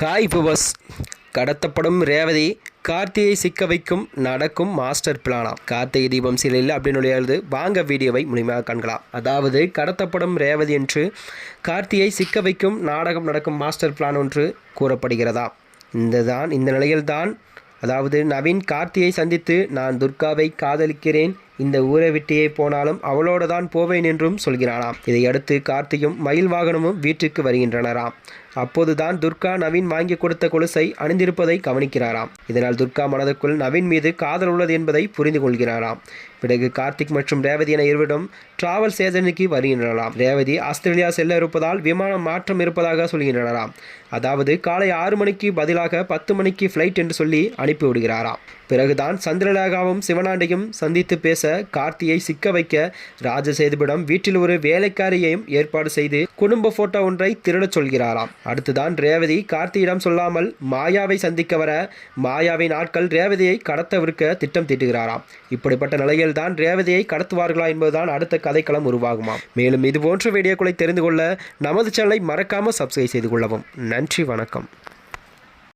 Hi புவஸ் கடத்தப்படும் ரேவதி கார்த்தியை சிக்க வைக்கும் நடக்கும் மாஸ்டர் பிளானா? கார்த்திகை தீபம் சீரியல் அப்படின்னு எழுது வாங்க வீடியோவை முழுமையாக காண்கலாம். அதாவது கடத்தப்படும் ரேவதி என்று கார்த்தியை சிக்க வைக்கும் நாடகம் நடக்கும் மாஸ்டர் பிளான் ஒன்று கூறப்படுகிறதா? இந்த தான் இந்த நிலையில்தான். அதாவது நவீன் கார்த்தியை சந்தித்து நான் துர்காவை காதலிக்கிறேன் இந்த ஊரை விட்டியே போனாலும் அவளோட தான் போவேன் என்றும் சொல்கிறானாம் இதையடுத்து கார்த்தியும் மயில் வாகனமும் வீட்டிற்கு வருகின்றனராம். அப்போதுதான் துர்கா நவீன் வாங்கி கொடுத்த கொலுசை அணிந்திருப்பதை கவனிக்கிறாராம். இதனால் துர்கா மனதுக்குள் நவீன் மீது காதல் உள்ளது என்பதை புரிந்து கொள்கிறாராம். பிறகு கார்த்திக் மற்றும் ரேவதி என இருவரும் டிராவல் சேதனுக்கு வருகின்றனராம். ரேவதி ஆஸ்திரேலியா செல்ல இருப்பதால் விமானம் மாற்றம் இருப்பதாக சொல்கின்றனராம். அதாவது காலை ஆறு மணிக்கு பதிலாக பத்து மணிக்கு ஃப்ளைட் என்று சொல்லி அனுப்பிவிடுகிறாராம் பிறகுதான் சந்திரலேகாவும் சிவனாண்டையும் சந்தித்து பேச கார்த்தியை சிக்க வைக்க ராஜசேதுபிடம் வீட்டில் ஒரு வேலைக்காரியையும் ஏற்பாடு செய்து குடும்ப போட்டோ ஒன்றை திருடச் சொல்கிறாராம். அடுத்துதான் ரேவதி கார்த்தியிடம் சொல்லாமல் மாயாவை சந்திக்க வர மாயாவின் ஆட்கள் ரேவதியை கடத்தவிருக்க திட்டம் தீட்டுகிறாராம். இப்படிப்பட்ட நிலையில்தான் ரேவதியை கடத்துவார்களா என்பதுதான் அடுத்த கதைக்களம் உருவாகுமாம். மேலும் இது போன்ற வீடியோக்களை தெரிந்து கொள்ள நமது சேனலை மறக்காமல் சப்ஸ்கிரைப் செய்து கொள்ளவும். நன்றி வணக்கம்.